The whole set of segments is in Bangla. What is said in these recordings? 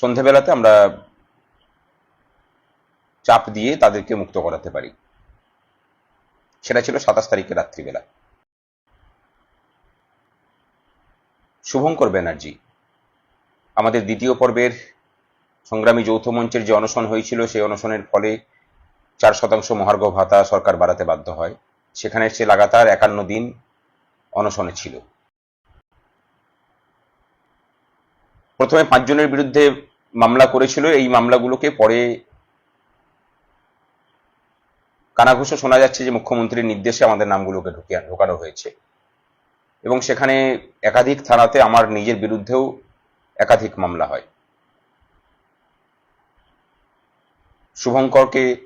সন্ধেবেলাতে আমরা চাপ দিয়ে তাদেরকে মুক্ত করাতে পারি। সেটা ছিল সাতাশ তারিখে রাত্রিবেলা। শুভঙ্কর ব্যানার্জি, আমাদের দ্বিতীয় পর্বের সংগ্রামী যৌথ মঞ্চের যে অনশন হয়েছিল, সেই অনশনের ফলে চার শতাংশ মহার্ঘ ভাতা সরকার বাড়াতে বাধ্য হয়। সেখানে সে লাগাতার একান্ন দিন অনশনে ছিল। প্রথমে পাঁচজনের বিরুদ্ধে মামলা করেছিল, এই মামলাগুলোকে পরে কানাঘুষো শোনা যাচ্ছে যে মুখ্যমন্ত্রীর নির্দেশে আমাদের নামগুলোকে ঢুকিয়ে ঢোকানো হয়েছে। এবং সেখানে একাধিক থানাতে আমার নিজের বিরুদ্ধেও একাধিক মামলা হয়। শুভঙ্করকে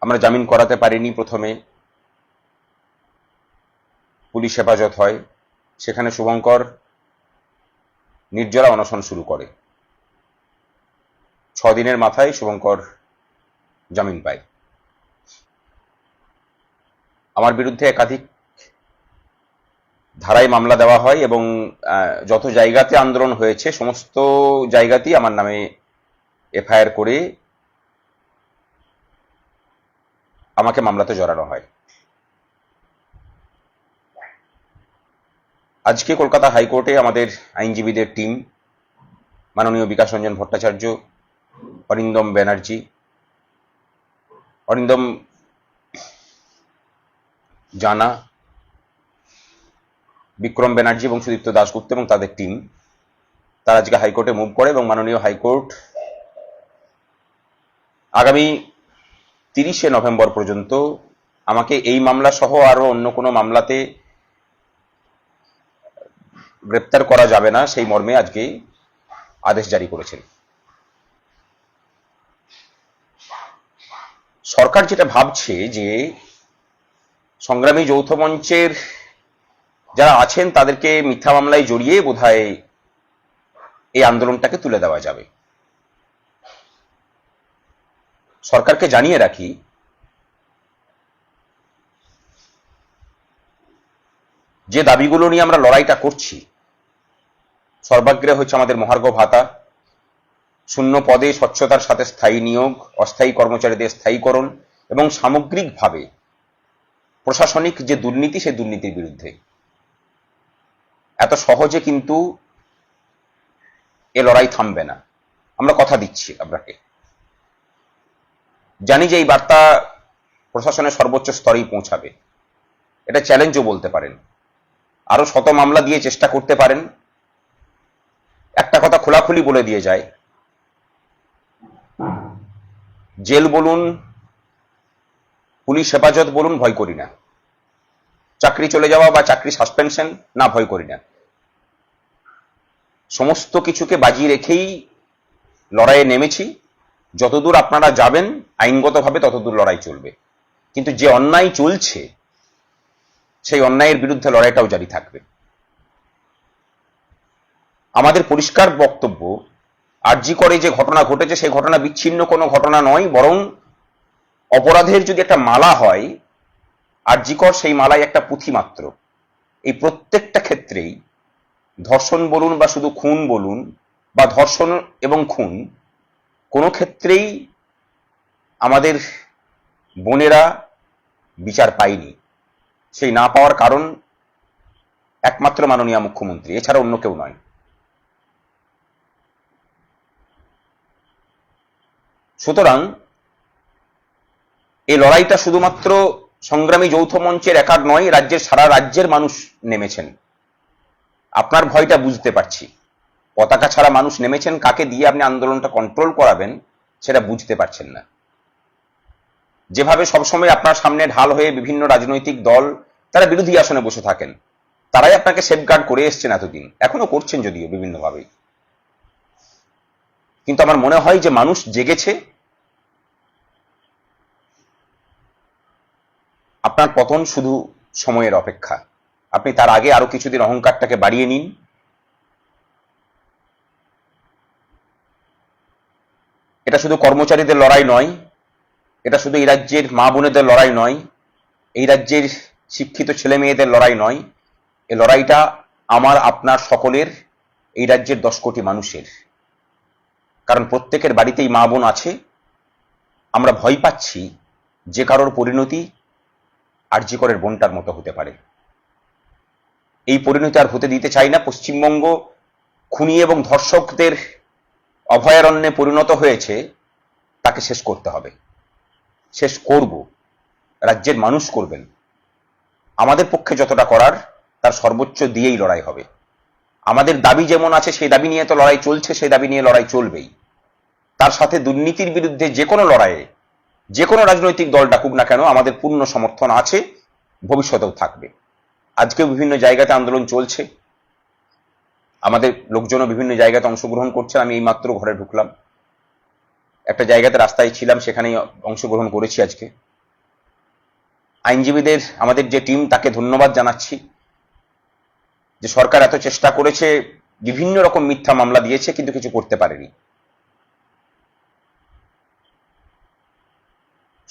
আমরা জামিন করাতে পারিনি প্রথমে। পুলিশ হেফাজত হয়। সেখানে শুভঙ্কর নির্জলা অনশন শুরু করে। ছ দিনের মাথায় শুভঙ্কর জামিন পায়। আমার বিরুদ্ধে একাধিক ধারায় মামলা দেওয়া হয় এবং যত জায়গাতে আন্দোলন হয়েছে, সমস্ত জায়গাতেই আমার নামে এফআইআর করে আমাকে মামলাতে জড়ানো হয়। আজকে কলকাতা হাইকোর্টে আমাদের আইনজীবীদের টিম, মাননীয় বিকাশ রঞ্জন ভট্টাচার্য, অরিন্দম ব্যানার্জি, অরিন্দম জানা, বিক্রম ব্যানার্জি এবং সুদীপ্ত দাশগুপ্ত এবং তাদের টিম, তারা আজকে হাইকোর্টে মুভ করে এবং মাননীয় হাইকোর্ট আগামী তিরিশে নভেম্বর পর্যন্ত আমাকে এই মামলা সহ আরও অন্য কোনো মামলাতে গ্রেপ্তার করা যাবে না, সেই মর্মে আজকে আদেশ জারি করেছেন। সরকার যেটা ভাবছে যে সংগ্রামী যৌথ মঞ্চের যারা আছেন, তাদেরকে মিথ্যা মামলায় জড়িয়ে বোধহয় এই আন্দোলনটাকে তুলে দেওয়া যাবে। সরকারকে জানিয়ে রাখি, যে দাবিগুলো নিয়ে আমরা লড়াইটা করছি সর্বাগ্রে হচ্ছে আমাদের মহার্ঘ ভাতা। শূন্য পদে স্বচ্ছতার সাথে স্থায়ী নিয়োগ, অস্থায়ী কর্মচারীদের স্থায়ীকরণ এবং সামগ্রিকভাবে প্রশাসনিক যে দুর্নীতি, সেই দুর্নীতির বিরুদ্ধে। এত সহজে কিন্তু এ লড়াই থামবে না। আমরা কথা দিচ্ছি আপনাকে। জানি যে এই বার্তা প্রশাসনের সর্বোচ্চ স্তরেই পৌঁছাবে। এটা চ্যালেঞ্জও বলতে পারেন। আরও শত মামলা দিয়ে চেষ্টা করতে পারেন। একটা কথা খোলাখুলি বলে দিয়ে যায়। জেল বলুন, পুলিশ হেফাজত বলুন, ভয় করি না। চাকরি চলে যাওয়া বা চাকরি সাসপেনশন না, ভয় করি না। সমস্ত কিছুকে বাজিয়ে রেখেই লড়াইয়ে নেমেছি। যতদূর আপনারা যাবেন, আইনগতভাবে ততদূর লড়াই চলবে। কিন্তু যে অন্যায় চলছে, সেই অন্যায়ের বিরুদ্ধে লড়াইটাও জারি থাকবে। আমাদের পরিষ্কার বক্তব্য আরজি করে যে ঘটনা ঘটেছে সেই ঘটনা বিচ্ছিন্ন কোনো ঘটনা নয়, বরং অপরাধের যদি একটা মালা হয় আরজিকর সেই মালায় একটা পুঁথি মাত্র। এই প্রত্যেকটা ক্ষেত্রেই ধর্ষণ বলুন বা শুধু খুন বলুন বা ধর্ষণ এবং খুন, কোনো ক্ষেত্রেই আমাদের বোনেরা বিচার পায়নি। সেই না পাওয়ার কারণ একমাত্র মাননীয় মুখ্যমন্ত্রী, এছাড়া অন্য কেউ নয়। সুতরাং এই লড়াইটা শুধুমাত্র সংগ্রামী যৌথ মঞ্চের একার নয়, রাজ্যের সারা রাজ্যের মানুষ নেমেছেন। আপনার ভয়টা বুঝতে পারছি। পতাকা ছাড়া মানুষ নেমেছেন, কাকে দিয়ে আপনি আন্দোলনটা কন্ট্রোল করাবেন সেটা বুঝতে পারছেন না। যেভাবে সবসময় আপনার সামনে ঢাল হয়ে বিভিন্ন রাজনৈতিক দল, তারা বিরোধী আসনে বসে থাকেন, তারাই আপনাকে সেফগার্ড করে এসছেন এতদিন। এখনও করছেন যদিও বিভিন্নভাবেই। কিন্তু আমার মনে হয় যে মানুষ জেগেছে আপনার পতন শুধু সময়ের অপেক্ষা। আপনি তার আগে আরও কিছুদিন অহংকারটাকে বাড়িয়ে নিন। এটা শুধু কর্মচারীদের লড়াই নয়, এটা শুধু এই রাজ্যের মা বোনেদের লড়াই নয়, এই রাজ্যের শিক্ষিত ছেলে মেয়েদের লড়াই নয় এই লড়াইটা আমার, আপনার সকলের, এই রাজ্যের দশ কোটি মানুষের। কারণ প্রত্যেকের বাড়িতেই মা বোন আছে, আমরা ভয় পাচ্ছি যে কারোর পরিণতি আরজিকরের বোনটার মতো হতে পারে। এই পরিণতি আর হতে দিতে চাই না। পশ্চিমবঙ্গ খুনি এবং ধর্ষকদের অভয়ারণ্যে পরিণত হয়েছে, তাকে শেষ করতে হবে। শেষ করব। রাজ্যের মানুষ করবেন। আমাদের পক্ষে যতটা করার, তার সর্বোচ্চ দিয়েই লড়াই হবে। আমাদের দাবি যেমন আছে, সেই দাবি নিয়ে তো লড়াই চলছে, সেই দাবি নিয়ে লড়াই চলবেই। তার সাথে দুর্নীতির বিরুদ্ধে যে কোনো লড়াইয়ে যে কোনো রাজনৈতিক দল ডাকুক না কেন, আমাদের পূর্ণ সমর্থন আছে, ভবিষ্যতেও থাকবে। আজকেও বিভিন্ন জায়গাতে আন্দোলন চলছে। আমাদের লোকজনও বিভিন্ন জায়গাতে অংশগ্রহণ করছে আমি এইমাত্র ঘরে ঢুকলাম। একটা জায়গাতে রাস্তায় ছিলাম, সেখানেই অংশগ্রহণ করেছি আজকে। আইনজীবীদের, আমাদের যে টিম, তাকে ধন্যবাদ জানাচ্ছি যে সরকার এত চেষ্টা করেছে, বিভিন্ন রকম মিথ্যা মামলা দিয়েছে, কিন্তু কিছু করতে পারেনি।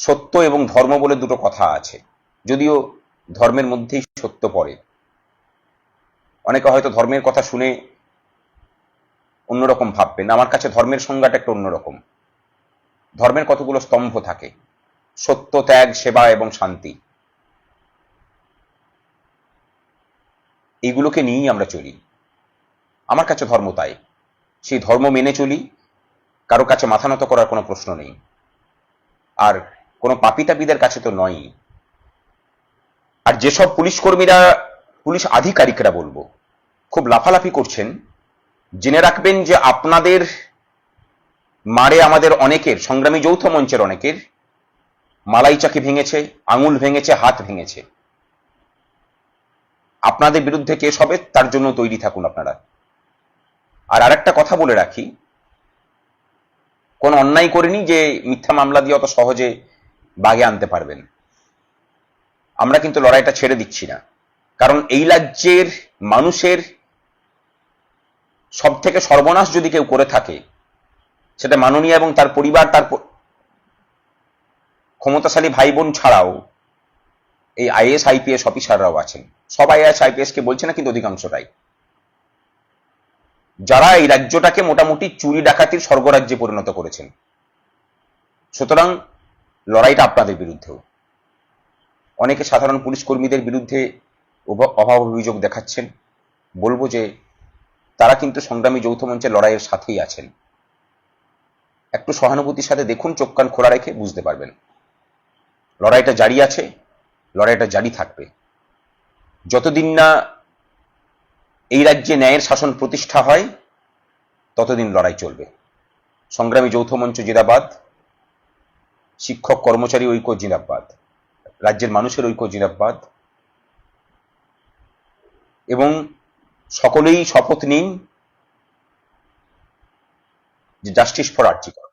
সত্য এবং ধর্ম বলে দুটো কথা আছে। যদিও ধর্মের মধ্যেই সত্য পড়ে। অনেকে হয়তো ধর্মের কথা শুনে অন্যরকম ভাববেন, আমার কাছে ধর্মের সংজ্ঞাটা একটু অন্যরকম। ধর্মের কতগুলো স্তম্ভ থাকে? সত্য, ত্যাগ, সেবা এবং শান্তি। এইগুলোকে নিয়েই আমরা চলি। আমার কাছে ধর্ম তাই। সেই ধর্ম মেনে চলি, কারও কাছে মাথা নত করার কোনো প্রশ্ন নেই। আর কোনো পাপিতাপিদের কাছে তো নয়ই আর যেসব পুলিশ কর্মীরা, পুলিশ আধিকারিকরা বলব, খুব লাফালাফি করছেন, জেনে রাখবেন যে আপনাদের মারে আমাদের অনেকের, সংগ্রামী যৌথ মঞ্চের অনেকের, মালাই চাকি ভেঙেছে, আঙুল ভেঙেছে, হাত ভেঙেছে। আপনাদের বিরুদ্ধে কেস হবে, তার জন্য তৈরি থাকুন আপনারা। আর আরেকটা কথা বলে রাখি, কোন অন্যায় করিনি যে মিথ্যা মামলা দিয়ে অত সহজে বাগে আনতে পারবেন। আমরা কিন্তু লড়াইটা ছেড়ে দিচ্ছি না। কারণ এই রাজ্যের মানুষের সব থেকে সর্বনাশ যদি কেউ করে থাকে, সেটা মাননীয় এবং তার পরিবার, তার ক্ষমতাশালী ভাই বোন ছাড়াও এই আইএস, আইপিএস অফিসাররাও আছেন। সব আইএস, আইপিএস কে বলছে না কিন্তু অধিকাংশটাই যারা এই রাজ্যটাকে মোটামুটি চুরি ডাকাতির স্বর্গরাজ্যে পরিণত করেছেন। সুতরাং লড়াইটা আপনাদের বিরুদ্ধেও। অনেকে সাধারণ পুলিশ কর্মীদের বিরুদ্ধে অভাব অভিযোগ দেখাচ্ছেন। বলব যে তারা কিন্তু সংগ্রামী যৌথ মঞ্চের লড়াইয়ের সাথেই আছেন। একটু সহানুভূতির সাথে দেখুন, চোখ কান খোলা রেখে বুঝতে পারবেন। লড়াইটা জারি আছে, লড়াইটা জারি থাকবে। যতদিন না এই রাজ্যে ন্যায়ের শাসন প্রতিষ্ঠা হয়, ততদিন লড়াই চলবে। সংগ্রামী যৌথ মঞ্চ জিন্দাবাদ শিক্ষক, কর্মচারী ঐক্য, জিনাব্বাদ। রাজ্যের মানুষের ঐক্য, জিনাব্বাদ। এবং সকলেই শপথ নিন যে জাস্টিস ফর আর্জিকর